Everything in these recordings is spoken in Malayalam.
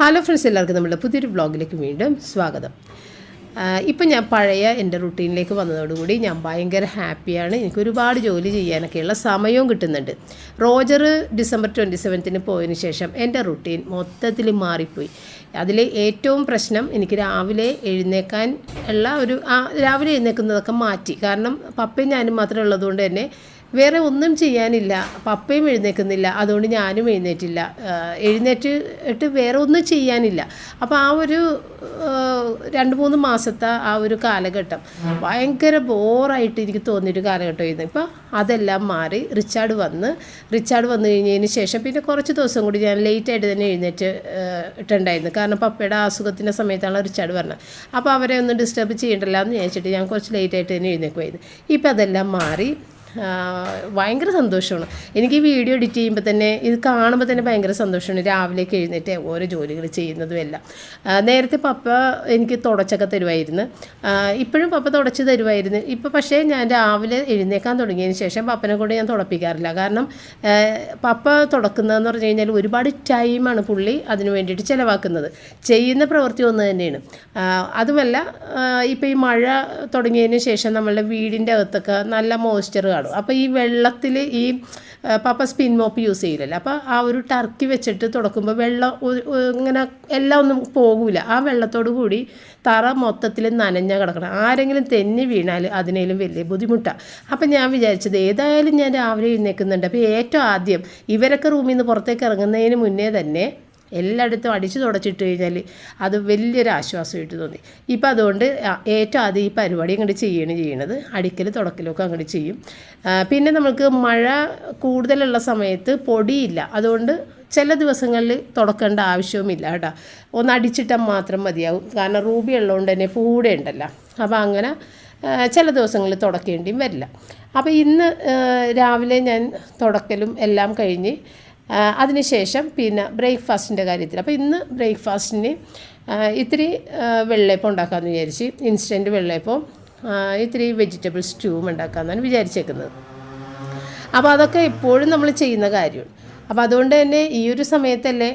ഹലോ ഫ്രണ്ട്സ് എല്ലാവർക്കും നമ്മുടെ പുതിയൊരു വ്ളോഗിലേക്ക് വീണ്ടും സ്വാഗതം. ഇപ്പം ഞാൻ പഴയ എന്റെ റുട്ടീനിലേക്ക് വന്നതോടുകൂടി ഞാൻ ഭയങ്കര ഹാപ്പിയാണ് എനിക്ക് ഒരുപാട് ജോലി ചെയ്യാനൊക്കെയുള്ള സമയവും കിട്ടുന്നുണ്ട്. റോജർ ഡിസംബർ ട്വന്റി സെവൻത്തിന് പോയതിന് ശേഷം എന്റെ റുട്ടീൻ മൊത്തത്തിൽ മാറിപ്പോയി. അതിൽ ഏറ്റവും പ്രശ്നം എനിക്ക് രാവിലെ എഴുന്നേക്കാൻ ഉള്ള ഒരു രാവിലെ എഴുന്നേക്കുന്നതൊക്കെ മാറ്റി. കാരണം പപ്പയും ഞാനും മാത്രമേ ഉള്ളതുകൊണ്ട് തന്നെ വേറെ ഒന്നും ചെയ്യാനില്ല. പപ്പയും എഴുന്നേൽക്കുന്നില്ല അതുകൊണ്ട് ഞാനും എഴുന്നേറ്റില്ല. എഴുന്നേറ്റിട്ട് വേറെ ഒന്നും ചെയ്യാനില്ല. അപ്പോൾ ആ ഒരു രണ്ട് മൂന്ന് മാസത്തെ ആ ഒരു കാലഘട്ടം ഭയങ്കര ബോറായിട്ട് എനിക്ക് തോന്നിയൊരു കാലഘട്ടമായിരുന്നു ഇപ്പോൾ അതെല്ലാം മാറി റിച്ചാർഡ് വന്ന് റിച്ചാർഡ് വന്നു കഴിഞ്ഞതിന് ശേഷം പിന്നെ കുറച്ച് ദിവസം കൂടി ഞാൻ ലേറ്റായിട്ട് തന്നെ എഴുന്നേറ്റ് ഇട്ടുണ്ടായിരുന്നു. കാരണം പപ്പയുടെ അസുഖത്തിന്റെ സമയത്താണ് റിച്ചാർഡ് പറഞ്ഞത് അപ്പോൾ അവരെ ഒന്നും ഡിസ്റ്റർബ് ചെയ്യണ്ടല്ലോ എന്ന് വിചാരിച്ചിട്ട് ഞാൻ കുറച്ച് ലേറ്റായിട്ട് തന്നെ എഴുന്നേക്കുമായിരുന്നു ഇപ്പോൾ അതെല്ലാം മാറി ഭയങ്കര സന്തോഷമാണ്. എനിക്ക് ഈ വീഡിയോ എഡിറ്റ് ചെയ്യുമ്പോൾ തന്നെ ഇത് കാണുമ്പോൾ തന്നെ ഭയങ്കര സന്തോഷമാണ്. രാവിലേക്ക് എഴുന്നേറ്റ് ഓരോ ജോലികൾ ചെയ്യുന്നതും എല്ലാം. നേരത്തെ പപ്പ എനിക്ക് തുടച്ചൊക്കെ തരുമായിരുന്നു ഇപ്പോഴും പപ്പ തുടച്ച് തരുമായിരുന്നു ഇപ്പോൾ പക്ഷേ ഞാൻ രാവിലെ എഴുന്നേക്കാൻ തുടങ്ങിയതിന് ശേഷം പപ്പനെ കൂടെ ഞാൻ തുടപ്പിക്കാറില്ല. കാരണം പപ്പ തുടക്കുന്നതെന്ന് പറഞ്ഞു കഴിഞ്ഞാൽ ഒരുപാട് ടൈമാണ് പുള്ളി അതിന് വേണ്ടിയിട്ട് ചിലവാക്കുന്നത്. ചെയ്യുന്ന പ്രവൃത്തി ഒന്ന് തന്നെയാണ്. അതുമല്ല ഇപ്പോൾ ഈ മഴ തുടങ്ങിയതിന് ശേഷം നമ്മളുടെ വീടിന്റെ അകത്തൊക്കെ നല്ല മോയ്സ്ചർ കാണും. അപ്പോൾ ഈ വെള്ളത്തിൽ ഈ പാപ്പ സ്പിൻ മോപ്പ് യൂസ് ചെയ്യില്ലല്ലോ? അപ്പോൾ ആ ഒരു ടർക്കി വെച്ചിട്ട് തുടക്കുമ്പോൾ വെള്ളം ഇങ്ങനെ എല്ലാം ഒന്നും പോകില്ല ആ വെള്ളത്തോടു കൂടി തറ മൊത്തത്തിൽ നനഞ്ഞ കിടക്കണം. ആരെങ്കിലും തെന്നി വീണാൽ അതിനേലും വലിയ ബുദ്ധിമുട്ടാണ് അപ്പം ഞാൻ വിചാരിച്ചത് ഏതായാലും ഞാൻ രാവിലെ എഴുന്നേൽക്കുന്നുണ്ട് അപ്പോൾ ഏറ്റവും ആദ്യം ഇവരൊക്കെ റൂമിൽ നിന്ന് പുറത്തേക്ക് ഇറങ്ങുന്നതിന് മുന്നേ തന്നെ എല്ലായിടത്തും അടിച്ചു തുടച്ചിട്ട് കഴിഞ്ഞാൽ അത് വലിയൊരു ആശ്വാസമായിട്ട് തോന്നി. ഇപ്പം അതുകൊണ്ട് ഏറ്റവും ആദ്യം ഈ പരിപാടി അങ്ങോട്ട് ചെയ്യണം ചെയ്യണത്. അടിക്കൽ തുടക്കലൊക്കെ അങ്ങോട്ട് ചെയ്യും. പിന്നെ നമുക്ക് മഴ കൂടുതലുള്ള സമയത്ത് പൊടിയില്ല. അതുകൊണ്ട് ചില ദിവസങ്ങളിൽ തുടക്കേണ്ട ആവശ്യവുമില്ല കേട്ടോ. ഒന്ന് അടിച്ചിട്ടാൽ മാത്രം മതിയാവും. കാരണം റൂബി ഉള്ളതുകൊണ്ട് തന്നെ പൂടെ ഉണ്ടല്ലോ. അപ്പോൾ അങ്ങനെ ചില ദിവസങ്ങളിൽ തുടക്കേണ്ടിയും വരില്ല. അപ്പോൾ ഇന്ന് രാവിലെ ഞാൻ തുടക്കലും എല്ലാം കഴിഞ്ഞ് അതിനുശേഷം പിന്നെ ബ്രേക്ക്ഫാസ്റ്റിന്റെ കാര്യത്തിൽ. അപ്പോൾ ഇന്ന് ബ്രേക്ക്ഫാസ്റ്റിന് ഇത്തിരി വെള്ളയപ്പം ഉണ്ടാക്കാമെന്ന് വിചാരിച്ച് ഇൻസ്റ്റന്റ് വെള്ളയപ്പം ഇത്തിരി വെജിറ്റബിൾ സ്റ്റൂവും ഉണ്ടാക്കാമെന്നാണ് വിചാരിച്ചേക്കുന്നത്. അപ്പോൾ അതൊക്കെ എപ്പോഴും നമ്മൾ ചെയ്യുന്ന കാര്യമാണ്. അപ്പോൾ അതുകൊണ്ട് തന്നെ ഈ ഒരു സമയത്തല്ലേ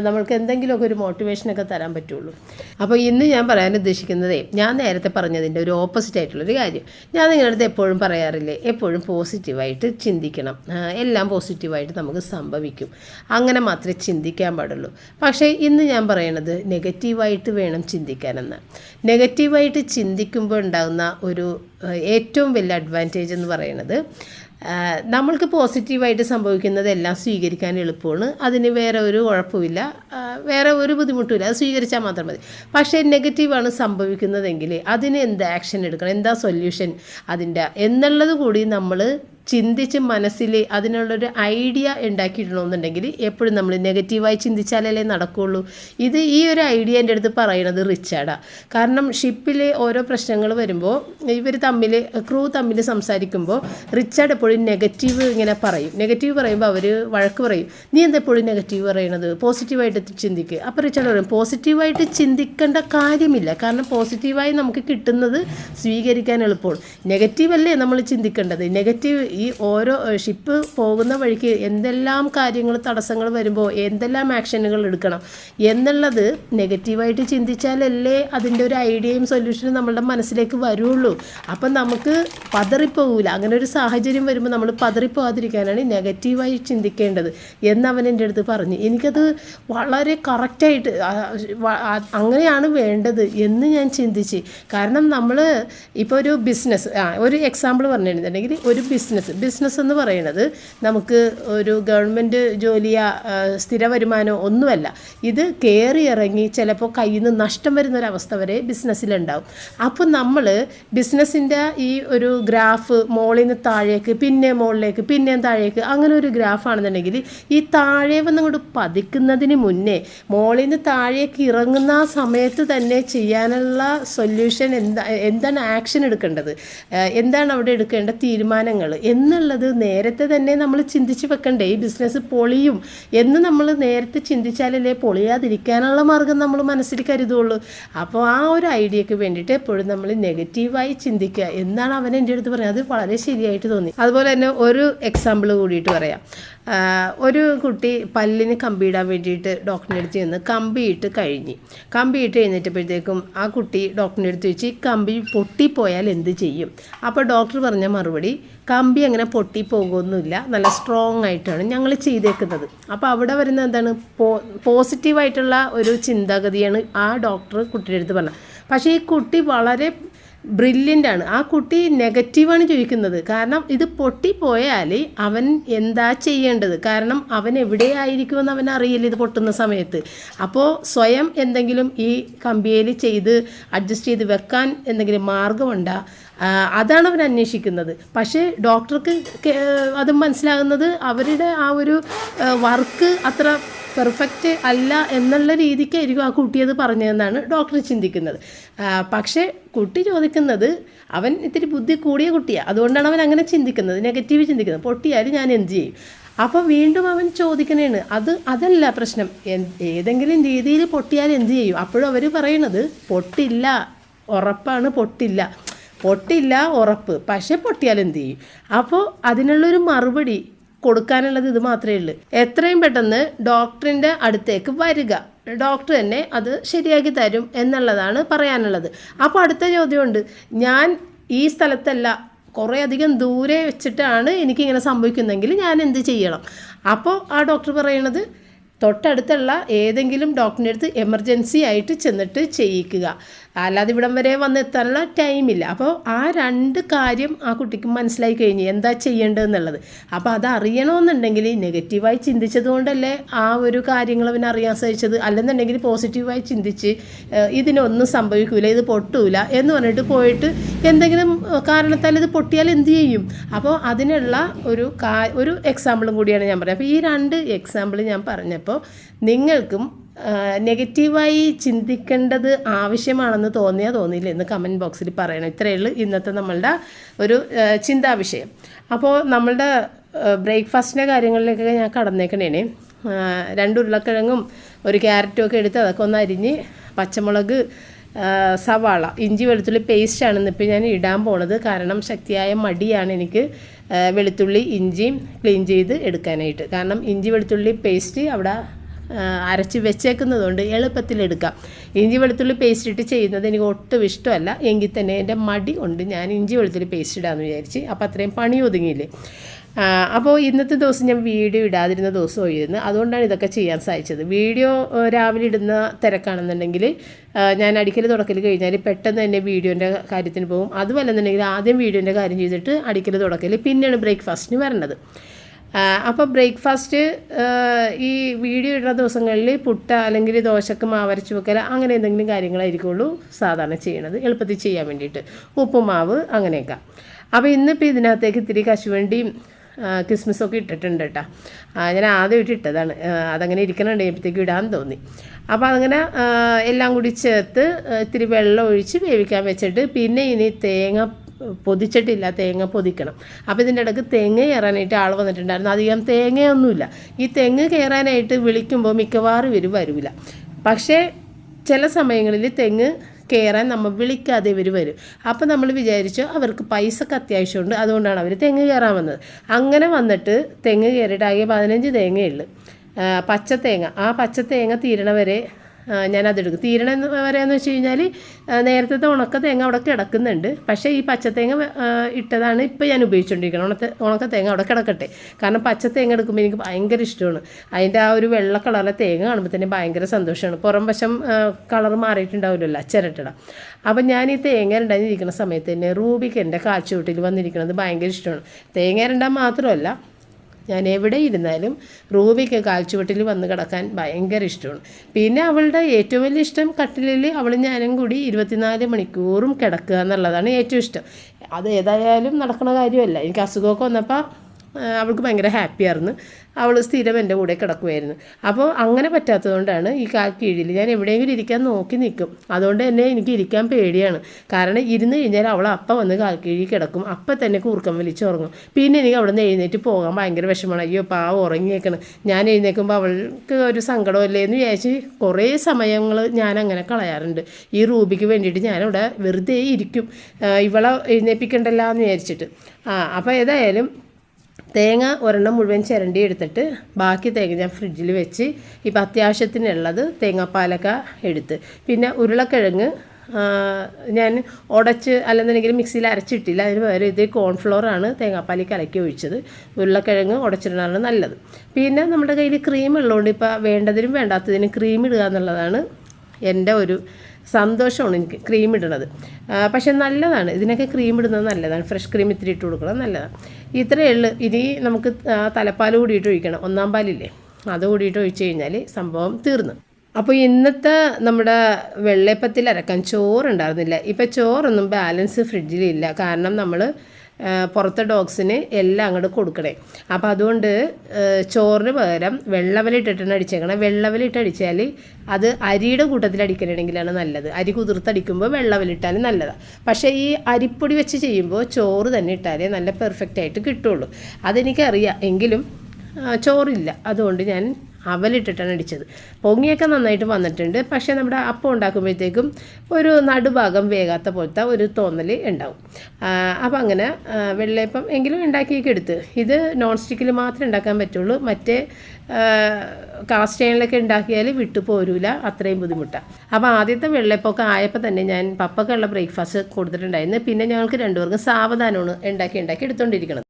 നമ്മൾക്ക് എന്തെങ്കിലുമൊക്കെ ഒരു മോട്ടിവേഷനൊക്കെ തരാൻ പറ്റുള്ളൂ. അപ്പോൾ ഇന്ന് ഞാൻ പറയാൻ ഉദ്ദേശിക്കുന്നതേ ഞാൻ നേരത്തെ പറഞ്ഞതിന്റെ ഒരു ഓപ്പോസിറ്റ് ആയിട്ടുള്ളൊരു കാര്യം. ഞാൻ നിങ്ങളുടെ അടുത്ത് എപ്പോഴും പറയാറില്ലേ എപ്പോഴും പോസിറ്റീവായിട്ട് ചിന്തിക്കണം. എല്ലാം പോസിറ്റീവായിട്ട് നമുക്ക് സംഭവിക്കും. അങ്ങനെ മാത്രമേ ചിന്തിക്കാൻ പാടുള്ളൂ. പക്ഷേ ഇന്ന് ഞാൻ പറയണത് നെഗറ്റീവായിട്ട് വേണം ചിന്തിക്കാനെന്ന്. നെഗറ്റീവായിട്ട് ചിന്തിക്കുമ്പോൾ ഉണ്ടാകുന്ന ഒരു ഏറ്റവും വലിയ അഡ്വാന്റേജ് എന്ന് പറയുന്നത് നമ്മൾക്ക് പോസിറ്റീവായിട്ട് സംഭവിക്കുന്നതെല്ലാം സ്വീകരിക്കാൻ എളുപ്പമാണ്. അതിന് വേറെ ഒരു കുഴപ്പമില്ല. വേറെ ഒരു ബുദ്ധിമുട്ടുമില്ല. അത് സ്വീകരിച്ചാൽ മാത്രം മതി. പക്ഷേ നെഗറ്റീവാണ് സംഭവിക്കുന്നതെങ്കിൽ അതിന് എന്ത് ആക്ഷൻ എടുക്കണം? എന്താ സൊല്യൂഷൻ അതിന്റെ? എന്നുള്ളത് കൂടി നമ്മൾ ചിന്തിച്ച് മനസ്സിൽ അതിനുള്ളൊരു ഐഡിയ ഉണ്ടാക്കിയിടണമെന്നുണ്ടെങ്കിൽ എപ്പോഴും നമ്മൾ നെഗറ്റീവായി ചിന്തിച്ചാലല്ലേ നടക്കുകയുള്ളൂ ഇത് ഈ ഒരു ഐഡിയ എന്റെ അടുത്ത് പറയണത് റിച്ചാർഡാണ് കാരണം ഷിപ്പിൽ ഓരോ പ്രശ്നങ്ങൾ വരുമ്പോൾ ഇവർ തമ്മിൽ ക്രൂ തമ്മിൽ സംസാരിക്കുമ്പോൾ റിച്ചാർഡ് എപ്പോഴും നെഗറ്റീവ് ഇങ്ങനെ പറയും. നെഗറ്റീവ് പറയുമ്പോൾ അവർ വഴക്ക് പറയും. നീ എന്താ എപ്പോഴും നെഗറ്റീവ് പറയണത്? പോസിറ്റീവായിട്ട് ചിന്തിക്കുക അപ്പോൾ റിച്ചാർഡ് പറയും പോസിറ്റീവായിട്ട് ചിന്തിക്കേണ്ട കാര്യമില്ല. കാരണം പോസിറ്റീവായി നമുക്ക് കിട്ടുന്നത് സ്വീകരിക്കാൻ എളുപ്പമാണ്. നെഗറ്റീവല്ലേ നമ്മൾ ചിന്തിക്കേണ്ടത്? നെഗറ്റീവ് ഈ ഓരോ ഷിപ്പ് പോകുന്ന വഴിക്ക് എന്തെല്ലാം കാര്യങ്ങൾ തടസ്സങ്ങൾ വരുമ്പോൾ എന്തെല്ലാം ആക്ഷനുകൾ എടുക്കണം എന്നുള്ളത് നെഗറ്റീവായിട്ട് ചിന്തിച്ചാലല്ലേ അതിന്റെ ഒരു ഐഡിയയും സൊല്യൂഷനും നമ്മളുടെ മനസ്സിലേക്ക് വരുള്ളൂ. അപ്പം നമുക്ക് പതറിപ്പോകില്ല അങ്ങനെ ഒരു സാഹചര്യം വരുമ്പോൾ നമ്മൾ പതറിപ്പോകാതിരിക്കാനാണ് നെഗറ്റീവായി ചിന്തിക്കേണ്ടത് എന്ന് അവൻ എന്റെ അടുത്ത് പറഞ്ഞു. എനിക്കത് വളരെ കറക്റ്റായിട്ട് അങ്ങനെയാണ് വേണ്ടത് എന്ന് ഞാൻ ചിന്തിച്ച്. കാരണം നമ്മൾ ഇപ്പോൾ ഒരു ബിസിനസ് ഒരു എക്സാമ്പിൾ പറഞ്ഞിട്ടുണ്ടെങ്കിൽ ഒരു ബിസിനസ് ബിസിനസ് ബിസിനസ് എന്ന് പറയുന്നത് നമുക്ക് ഒരു ഗവൺമെന്റ് ജോലിയോ സ്ഥിര വരുമാനമോ ഒന്നുമല്ല. ഇത് കയറി ഇറങ്ങി ചിലപ്പോൾ കയ്യിൽ നിന്ന് നഷ്ടം വരുന്നൊരവസ്ഥ വരെ ബിസിനസ്സിലുണ്ടാവും. അപ്പോൾ നമ്മൾ ബിസിനസ്സിന്റെ ഈ ഒരു ഗ്രാഫ് മുകളിൽ നിന്ന് താഴേക്ക് പിന്നെ മുകളിലേക്ക് പിന്നെയും താഴേക്ക് അങ്ങനെ ഒരു ഗ്രാഫാണെന്നുണ്ടെങ്കിൽ ഈ താഴെ വന്നങ്ങോട്ട് പതിക്കുന്നതിന് മുന്നേ മുകളിൽ നിന്ന് താഴേക്ക് ഇറങ്ങുന്ന സമയത്ത് തന്നെ ചെയ്യാനുള്ള സൊല്യൂഷൻ എന്താ എന്താണ് ആക്ഷൻ എടുക്കേണ്ടത്? എന്താണ് അവിടെ എടുക്കേണ്ട തീരുമാനങ്ങൾ എന്നുള്ളത് നേരത്തെ തന്നെ നമ്മൾ ചിന്തിച്ച് വെക്കണ്ടേ. ഈ ബിസിനസ് പൊളിയും എന്ന് നമ്മൾ നേരത്തെ ചിന്തിച്ചാലല്ലേ പൊളിയാതിരിക്കാനുള്ള മാർഗം നമ്മൾ മനസ്സിൽ കരുതുള്ളൂ. അപ്പോൾ ആ ഒരു ഐഡിയക്ക് വേണ്ടിയിട്ട് എപ്പോഴും നമ്മൾ നെഗറ്റീവായി ചിന്തിക്കുക എന്നാണ് അവൻ എന്റെ അടുത്ത് പറയുന്നത് അത് വളരെ ശരിയായിട്ട് തോന്നി. അതുപോലെ തന്നെ ഒരു എക്സാമ്പിൾ കൂടിയിട്ട് പറയാം. ഒരു കുട്ടി പല്ലിന് കമ്പിയിടാൻ വേണ്ടിയിട്ട് ഡോക്ടറിന്റെ അടുത്ത് ചെന്ന് കമ്പിയിട്ട് കഴിഞ്ഞ്. കമ്പിയിട്ട് കഴിഞ്ഞിട്ടപ്പോഴത്തേക്കും ആ കുട്ടി ഡോക്ടറിന്റെ അടുത്ത് വെച്ച് കമ്പി പൊട്ടിപ്പോയാൽ എന്ത് ചെയ്യും? അപ്പോൾ ഡോക്ടർ പറഞ്ഞ മറുപടി കമ്പി അങ്ങനെ പൊട്ടിപ്പോകുമൊന്നുമില്ല നല്ല സ്ട്രോങ് ആയിട്ടാണ് ഞങ്ങൾ ചെയ്തേക്കുന്നത്. അപ്പോൾ അവിടെ വരുന്ന എന്താണ്? പോ പോസിറ്റീവായിട്ടുള്ള ഒരു ചിന്താഗതിയാണ് ആ ഡോക്ടർ കുട്ടിയുടെ അടുത്ത് പറഞ്ഞത്. പക്ഷേ ഈ കുട്ടി വളരെ ബ്രില്യന്റ് ആണ് ആ കുട്ടി നെഗറ്റീവാണ് ചോദിക്കുന്നത്. കാരണം ഇത് പൊട്ടിപ്പോയാൽ അവൻ എന്താ ചെയ്യേണ്ടത്? കാരണം അവൻ എവിടെയായിരിക്കുമെന്ന് അവൻ അറിയില്ല ഇത് പൊട്ടുന്ന സമയത്ത്. അപ്പോൾ സ്വയം എന്തെങ്കിലും ഈ കമ്പിയിൽ ചെയ്ത് അഡ്ജസ്റ്റ് ചെയ്ത് വെക്കാൻ എന്തെങ്കിലും മാർഗമുണ്ടോ? അതാണ് അവർ അന്വേഷിക്കുന്നത്. പക്ഷേ ഡോക്ടർക്ക് അത് മനസ്സിലാകുന്നത് അവരുടെ ആ ഒരു വർക്ക് അത്ര പെർഫെക്റ്റ് അല്ല എന്നുള്ള രീതിക്കായിരിക്കും ആ കുട്ടി അത് പറഞ്ഞതെന്നാണ് ഡോക്ടർ ചിന്തിക്കുന്നത്. പക്ഷേ കുട്ടി ചോദിക്കുന്നത് അവൻ ഇത്തിരി ബുദ്ധി കൂടിയ കുട്ടിയാണ് അതുകൊണ്ടാണ് അവൻ അങ്ങനെ ചിന്തിക്കുന്നത് നെഗറ്റീവ് ചിന്തിക്കുന്നത്. പൊട്ടിയാലും ഞാൻ എന്ത് ചെയ്യും? അപ്പോൾ വീണ്ടും അവൻ ചോദിക്കണേണ് അത് അതല്ല പ്രശ്നം. ഏതെങ്കിലും രീതിയിൽ പൊട്ടിയാൽ എന്ത് ചെയ്യും? അപ്പോഴും അവർ പറയണത് പൊട്ടില്ല ഉറപ്പാണ് പൊട്ടില്ല. പൊട്ടില്ല ഉറപ്പ്. പക്ഷെ പൊട്ടിയാൽ എന്ത് ചെയ്യും? അപ്പോൾ അതിനുള്ളൊരു മറുപടി കൊടുക്കാനുള്ളത് ഇത് മാത്രമേ ഉള്ളൂ. എത്രയും പെട്ടെന്ന് ഡോക്ടറിന്റെ അടുത്തേക്ക് വരിക. ഡോക്ടർ തന്നെ അത് ശരിയാക്കി തരും എന്നുള്ളതാണ് പറയാനുള്ളത്. അപ്പോൾ അടുത്ത ചോദ്യമുണ്ട്. ഞാൻ ഈ സ്ഥലത്തല്ല കുറേ അധികം ദൂരെ വെച്ചിട്ടാണ് എനിക്കിങ്ങനെ സംഭവിക്കുന്നതെങ്കിൽ ഞാൻ എന്ത് ചെയ്യണം? അപ്പോൾ ആ ഡോക്ടർ പറയണത് തൊട്ടടുത്തുള്ള ഏതെങ്കിലും ഡോക്ടറിന്റെ അടുത്ത് എമർജൻസി ആയിട്ട് ചെന്നിട്ട് ചെയ്യിക്കുക. അല്ലാതെ ഇവിടം വരെ വന്നെത്താനുള്ള ടൈമില്ല അപ്പോൾ ആ രണ്ട് കാര്യം ആ കുട്ടിക്ക് മനസ്സിലായി കഴിഞ്ഞു എന്താ ചെയ്യേണ്ടതെന്നുള്ളത്. അപ്പോൾ അത് അറിയണമെന്നുണ്ടെങ്കിൽ നെഗറ്റീവായി ചിന്തിച്ചത് കൊണ്ടല്ലേ ആ ഒരു കാര്യങ്ങൾ അവന് അറിയാൻ സാധിച്ചത്. അല്ലെന്നുണ്ടെങ്കിൽ പോസിറ്റീവായി ചിന്തിച്ച് ഇതിനൊന്നും സംഭവിക്കൂല ഇത് പൊട്ടൂല എന്ന് പറഞ്ഞിട്ട് പോയിട്ട് എന്തെങ്കിലും കാരണത്താൽ ഇത് പൊട്ടിയാൽ എന്ത് ചെയ്യും? അപ്പോൾ അതിനുള്ള ഒരു ഒരു എക്സാമ്പിളും കൂടിയാണ് ഞാൻ പറയുന്നത്. അപ്പോൾ ഈ രണ്ട് എക്സാമ്പിൾ ഞാൻ പറഞ്ഞപ്പോൾ നിങ്ങൾക്കും നെഗറ്റീവായി ചിന്തിക്കേണ്ടത് ആവശ്യമാണെന്ന് തോന്നിയാ തോന്നിയില്ല. എന്ന് കമന്റ് ബോക്സിൽ പറയണം. ഇത്രയേ ഉള്ളൂ ഇന്നത്തെ നമ്മളുടെ ഒരു ചിന്താ വിഷയം. അപ്പോൾ നമ്മളുടെ ബ്രേക്ക്ഫാസ്റ്റിന്റെ കാര്യങ്ങളിലേക്കൊക്കെ ഞാൻ കടന്നേക്കണേനെ. രണ്ട് ഉരുളക്കിഴങ്ങും ഒരു ക്യാരറ്റും ഒക്കെ എടുത്ത് അതൊക്കെ ഒന്ന് അരിഞ്ഞ് പച്ചമുളക് സവാള ഇഞ്ചി വെളുത്തുള്ളി പേസ്റ്റാണ് ഇന്നിപ്പോൾ ഞാൻ ഇടാൻ പോണത്. കാരണം ശക്തിയായ മടിയാണ് എനിക്ക് വെളുത്തുള്ളി ഇഞ്ചിയും ക്ലീൻ ചെയ്ത് എടുക്കാനായിട്ട്. കാരണം ഇഞ്ചി വെളുത്തുള്ളി പേസ്റ്റ് അവിടെ അരച്ച് വെച്ചേക്കുന്നതുകൊണ്ട് എളുപ്പത്തിലെടുക്കാം ഇഞ്ചി വെളുത്തുള്ളി പേസ്റ്റ് ഇട്ട് ചെയ്യുന്നത് എനിക്ക് ഒട്ടും ഇഷ്ടമല്ല. എങ്കിൽ തന്നെ എന്റെ മടി കൊണ്ട് ഞാൻ ഇഞ്ചി വെളുത്തുള്ളി പേസ്റ്റ് ഇടാമെന്ന് വിചാരിച്ച് അപ്പോൾ അത്രയും പണി ഒതുങ്ങിയില്ലേ? അപ്പോൾ ഇന്നത്തെ ദിവസം ഞാൻ വീഡിയോ ഇടാതിരുന്ന ദിവസമായിരുന്നു അതുകൊണ്ടാണ് ഇതൊക്കെ ചെയ്യാൻ സാധിച്ചത്. വീഡിയോ രാവിലെ ഇടുന്ന തിരക്കാണെന്നുണ്ടെങ്കിൽ ഞാൻ അടിക്കൽ തുടക്കൽ കഴിഞ്ഞാൽ പെട്ടെന്ന് തന്നെ വീഡിയോന്റെ കാര്യത്തിന് പോകും. അതുമല്ലെന്നുണ്ടെങ്കിൽ ആദ്യം വീഡിയോന്റെ കാര്യം ചെയ്തിട്ട് അടിക്കൽ തുടക്കൽ പിന്നെയാണ് ബ്രേക്ക്ഫാസ്റ്റിന് വരേണ്ടത്. അപ്പോൾ ബ്രേക്ക്ഫാസ്റ്റ് ഈ വീഡിയോ ഇടുന്ന ദിവസങ്ങളിൽ പുട്ട അല്ലെങ്കിൽ ദോശക്ക് മാവരച്ച് വെക്കൽ അങ്ങനെ എന്തെങ്കിലും കാര്യങ്ങളായിരിക്കുള്ളൂ സാധാരണ ചെയ്യണത്. എളുപ്പത്തിൽ ചെയ്യാൻ വേണ്ടിയിട്ട്. ഉപ്പുമാവ് അങ്ങനെയൊക്കെ. അപ്പോൾ ഇന്നിപ്പോൾ ഇതിനകത്തേക്ക് ഇത്തിരി കശുവണ്ടിയും ക്രിസ്മസൊക്കെ ഇട്ടിട്ടുണ്ട് കേട്ടോ ഞാൻ ആദ്യമായിട്ട് ഇട്ടതാണ്. അതങ്ങനെ ഇരിക്കണുണ്ട്. ഇപ്പോഴത്തേക്ക് ഇടാൻ തോന്നി. അപ്പോൾ അങ്ങനെ എല്ലാം കൂടി ചേർത്ത് ഇത്തിരി വെള്ളം ഒഴിച്ച് വേവിക്കാൻ വെച്ചിട്ട് പിന്നെ ഇനി തേങ്ങ പൊതിച്ചിട്ടില്ല തേങ്ങ പൊതിക്കണം. അപ്പോൾ ഇതിന്റെ ഇടയ്ക്ക് തെങ്ങ് കയറാനായിട്ട് ആൾ വന്നിട്ടുണ്ടായിരുന്നു. അധികം തേങ്ങയൊന്നുമില്ല. ഈ തെങ്ങ് കയറാനായിട്ട് വിളിക്കുമ്പോൾ മിക്കവാറും ഇവർ വരില്ല പക്ഷേ ചില സമയങ്ങളിൽ തെങ്ങ് കയറാൻ നമ്മൾ വിളിക്കാതെ ഇവർ വരും. അപ്പോൾ നമ്മൾ വിചാരിച്ചു അവർക്ക് പൈസക്ക് അത്യാവശ്യമുണ്ട് അതുകൊണ്ടാണ് അവർ തെങ്ങ് കയറാൻ വന്നത്. അങ്ങനെ വന്നിട്ട് തെങ്ങ് കയറിയിട്ട് ആകെ പതിനഞ്ച് തേങ്ങയുള്ളു പച്ച തേങ്ങ. ആ പച്ച തേങ്ങ തീരണ വരെ ഞാനതെടുക്കും. തീരണം എന്ന് വരെയെന്ന് വെച്ച് കഴിഞ്ഞാൽ നേരത്തെ ഉണക്ക തേങ്ങ അവിടെ കിടക്കുന്നുണ്ട്. പക്ഷേ ഈ പച്ച തേങ്ങ ഇട്ടതാണ് ഇപ്പോൾ ഞാൻ ഉപയോഗിച്ചുകൊണ്ടിരിക്കുന്നത് ഉണക്ക ഉണക്ക തേങ്ങ അവിടെ കിടക്കട്ടെ. കാരണം പച്ച തേങ്ങ എടുക്കുമ്പോൾ എനിക്ക് ഭയങ്കര ഇഷ്ടമാണ്. അതിന്റെ ആ ഒരു വെള്ള കളറിലെ തേങ്ങ കാണുമ്പോൾ തന്നെ ഭയങ്കര സന്തോഷമാണ്. പുറം വശം കളർ മാറിയിട്ടുണ്ടാവില്ലല്ലോ ചിരട്ടട അപ്പം ഞാൻ ഈ തേങ്ങ രണ്ടാഞ്ഞിരിക്കുന്ന സമയത്ത് തന്നെ റൂബിക്ക് എന്റെ കാച്ചുവട്ടിൽ വന്നിരിക്കുന്നത് ഭയങ്കര ഇഷ്ടമാണ്. തേങ്ങ രണ്ടാൻ മാത്രമല്ല ഞാൻ എവിടെ ഇരുന്നാലും റൂബിക്ക് കാൽച്ചുവട്ടിൽ വന്ന് കിടക്കാൻ ഭയങ്കര ഇഷ്ടമാണ്. പിന്നെ അവളുടെ ഏറ്റവും വലിയ ഇഷ്ടം കട്ടിലിൽ അവൾ ഞാനും കൂടി ഇരുപത്തിനാല് മണിക്കൂറും കിടക്കുക എന്നുള്ളതാണ് ഏറ്റവും ഇഷ്ടം. അത് ഏതായാലും നടക്കുന്ന കാര്യമല്ല. എനിക്ക് അസുഖമൊക്കെ വന്നപ്പോൾ അവൾക്ക് ഭയങ്കര ഹാപ്പിയായിരുന്നു അവൾ സ്ഥിരം എന്റെ കൂടെ കിടക്കുമായിരുന്നു. അപ്പോൾ അങ്ങനെ പറ്റാത്തതുകൊണ്ടാണ് ഈ കാൽ കീഴിൽ ഞാൻ എവിടെയെങ്കിലും ഇരിക്കാൻ നോക്കി നിൽക്കും. അതുകൊണ്ട് തന്നെ എനിക്ക് ഇരിക്കാൻ പേടിയാണ്. കാരണം ഇരുന്ന് കഴിഞ്ഞാൽ അവൾ അപ്പം വന്ന് കാൽ കീഴിൽ കിടക്കും. അപ്പം തന്നെ കൂർക്കം വലിച്ചുറങ്ങും. പിന്നെ എനിക്ക് അവിടെ നിന്ന് എഴുന്നേറ്റ് പോകാൻ ഭയങ്കര വിഷമമാണ്. അയ്യോ പാവം ഉറങ്ങിയേക്കണം. ഞാൻ എഴുന്നേൽക്കുമ്പോൾ അവൾക്ക് ഒരു സങ്കടമല്ലേ എന്ന് വിചാരിച്ച് കുറേ സമയങ്ങൾ ഞാൻ അങ്ങനെ കളയാറുണ്ട്. ഈ റൂബിക്ക് വേണ്ടിയിട്ട് ഞാനിവിടെ വെറുതെ ഇരിക്കും. ഇവളെ എഴുന്നേൽപ്പിക്കണ്ടല്ലോ എന്ന് വിചാരിച്ചിട്ട്. ആ അപ്പോൾ ഏതായാലും തേങ്ങ ഒരെണ്ണം മുഴുവൻ ചിരണ്ടി എടുത്തിട്ട് ബാക്കി തേങ്ങ ഞാൻ ഫ്രിഡ്ജിൽ വെച്ച് ഇപ്പോൾ അത്യാവശ്യത്തിനുള്ളത് തേങ്ങാപ്പാലൊക്കെ എടുത്ത്. പിന്നെ ഉരുളക്കിഴങ്ങ് ഞാൻ ഉടച്ച് അല്ലെന്നുണ്ടെങ്കിൽ മിക്സിയിൽ അരച്ചിട്ടില്ല. അതിന് പകരം ഇത് കോൺഫ്ലോറാണ് തേങ്ങാപ്പാലിൽ കലക്കി ഒഴിച്ചത്. ഉരുളക്കിഴങ്ങ് ഉടച്ചിടുന്നതാണ് നല്ലത്. പിന്നെ നമ്മുടെ കയ്യിൽ ക്രീം ഉള്ളതുകൊണ്ട് ഇപ്പോൾ വേണ്ടതിനും വേണ്ടാത്തതിനും ക്രീം ഇടുക എന്നുള്ളതാണ് എന്റെ ഒരു സന്തോഷമാണ് എനിക്ക് ക്രീം ഇടുന്നത്. പക്ഷേ നല്ലതാണ്. ഇതിനൊക്കെ ക്രീം ഇടുന്നത് നല്ലതാണ്. ഫ്രഷ് ക്രീം ഇത്തിരി ഇട്ട് കൊടുക്കണം നല്ലതാണ്. ഇത്രയേ ഉള്ളൂ. ഇനി നമുക്ക് തലപ്പാൽ കൂടിയിട്ട് ഒഴിക്കണം. ഒന്നാം പാലില്ലേ? അത് കൂടിയിട്ട് ഒഴിച്ച് കഴിഞ്ഞാൽ സംഭവം തീർന്നു. അപ്പോൾ ഇന്നത്തെ നമ്മുടെ വെള്ളയപ്പത്തിൽ അരക്കാൻ ചോറുണ്ടായിരുന്നില്ല. ഇപ്പം ചോറൊന്നും ബാലൻസ് ഫ്രിഡ്ജിലില്ല കാരണം നമ്മൾ പുറത്തെ ഡോഗ്സിന് എല്ലാം അങ്ങോട്ട് കൊടുക്കണേ. അപ്പോൾ അതുകൊണ്ട് ചോറിന് പകരം വെള്ളവലിട്ടിട്ടാണ് അടിച്ചേക്കണം. വെള്ളവലിട്ട് അടിച്ചാൽ അത് അരിയുടെ കൂട്ടത്തിൽ അടിക്കണമെങ്കിലാണ് നല്ലത്. അരി കുതിർത്തടിക്കുമ്പോൾ വെള്ളവലിട്ടാൽ നല്ലതാണ് പക്ഷേ ഈ അരിപ്പൊടി വെച്ച് ചെയ്യുമ്പോൾ ചോറ് തന്നെ ഇട്ടാലേ നല്ല പെർഫെക്റ്റ് ആയിട്ട് കിട്ടുള്ളൂ. അതെനിക്കറിയാം. എങ്കിലും ചോറില്ല. അതുകൊണ്ട് ഞാൻ അവലിട്ടിട്ടാണ് അടിച്ചത്. പൊങ്ങിയൊക്കെ നന്നായിട്ട് വന്നിട്ടുണ്ട്. പക്ഷേ നമ്മുടെ അപ്പം ഉണ്ടാക്കുമ്പോഴത്തേക്കും ഒരു നടുഭാഗം വേകാത്ത പോലത്തെ ഒരു തോന്നൽ ഉണ്ടാവും. അപ്പം അങ്ങനെ വെള്ളയപ്പം എങ്കിലും ഉണ്ടാക്കിയൊക്കെ എടുത്ത്. ഇത് നോൺ സ്റ്റിക്കിൽ മാത്രമേ ഉണ്ടാക്കാൻ പറ്റുള്ളൂ. മറ്റേ കാസ്റ്റ് അയണിലൊക്കെ ഉണ്ടാക്കിയാൽ വിട്ടു പോരൂല. അത്രയും ബുദ്ധിമുട്ടാണ് അപ്പോൾ ആദ്യത്തെ വെള്ളയപ്പമൊക്കെ ആയപ്പോൾ തന്നെ ഞാൻ പപ്പക്കുള്ള ബ്രേക്ക്ഫാസ്റ്റ് കൊടുത്തിട്ടുണ്ടായിരുന്നു പിന്നെ ഞങ്ങൾക്ക് രണ്ടുപേർക്കും സാവധാനമാണ് ഉണ്ടാക്കി ഉണ്ടാക്കി എടുത്തുകൊണ്ടിരിക്കുന്നത്